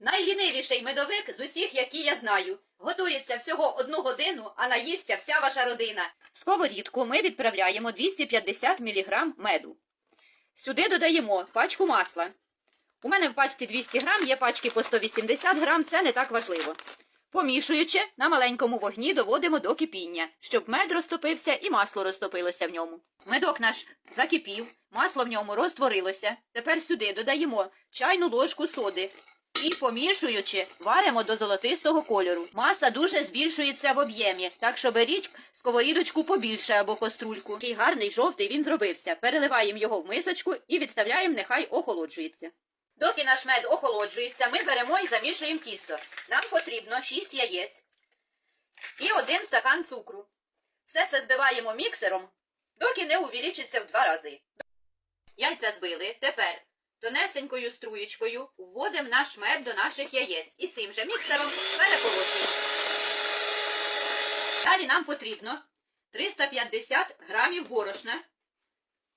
Найлінивіший медовик з усіх, які я знаю. Готується всього одну годину, а наїсться вся ваша родина. В сковорідку ми відправляємо 250 мг меду. Сюди додаємо пачку масла. У мене в пачці 200 грам, є пачки по 180 грам, це не так важливо. Помішуючи, на маленькому вогні доводимо до кипіння, щоб мед розтопився і масло розтопилося в ньому. Медок наш закипів, масло в ньому розтворилося. Тепер сюди додаємо чайну ложку соди. І помішуючи, варимо до золотистого кольору. Маса дуже збільшується в об'ємі, так що беріть сковорідочку побільше або кострульку. Такий гарний жовтий він зробився. Переливаємо його в мисочку і відставляємо, нехай охолоджується. Доки наш мед охолоджується, ми беремо і замішуємо тісто. Нам потрібно 6 яєць і один стакан цукру. Все це збиваємо міксером, доки не увеличиться в два рази. Яйця збили. Тепер тонесенькою струєчкою вводимо наш мед до наших яєць і цим же міксером переколочуємо. Далі нам потрібно 350 грамів борошна.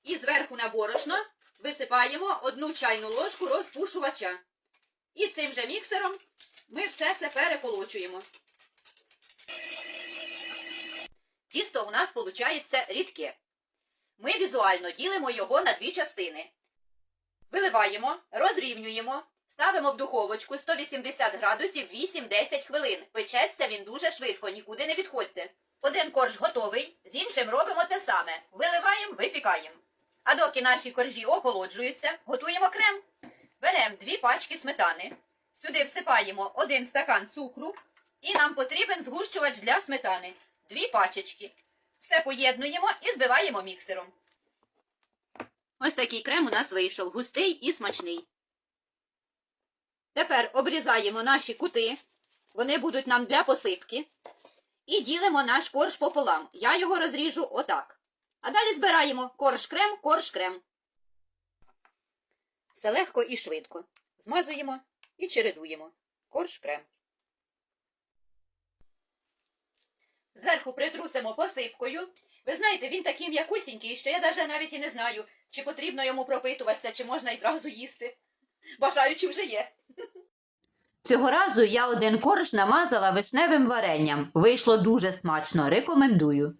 І зверху на борошно висипаємо одну чайну ложку розпушувача. І цим же міксером ми все це переколочуємо. Тісто у нас виходить рідке. Ми візуально ділимо його на дві частини. Виливаємо, розрівнюємо, ставимо в духовочку 180 градусів 8-10 хвилин. Печеться він дуже швидко, нікуди не відходьте. Один корж готовий, з іншим робимо те саме. Виливаємо, випікаємо. А доки наші коржі охолоджуються, готуємо крем. Беремо дві пачки сметани, сюди всипаємо один стакан цукру, і нам потрібен згущувач для сметани. Дві пачечки. Все поєднуємо і збиваємо міксером. Ось такий крем у нас вийшов, густий і смачний. Тепер обрізаємо наші кути, вони будуть нам для посипки. І ділимо наш корж пополам. Я його розріжу отак. А далі збираємо корж-крем, корж-крем. Все легко і швидко. Змазуємо і чередуємо. Корж-крем. Зверху притрусимо посипкою. Ви знаєте, він такий м'якусінький, що я даже навіть і не знаю, чи потрібно йому пропитуватися, чи можна і зразу їсти. Бажаючи вже є. Цього разу я один корж намазала вишневим варенням. Вийшло дуже смачно. Рекомендую.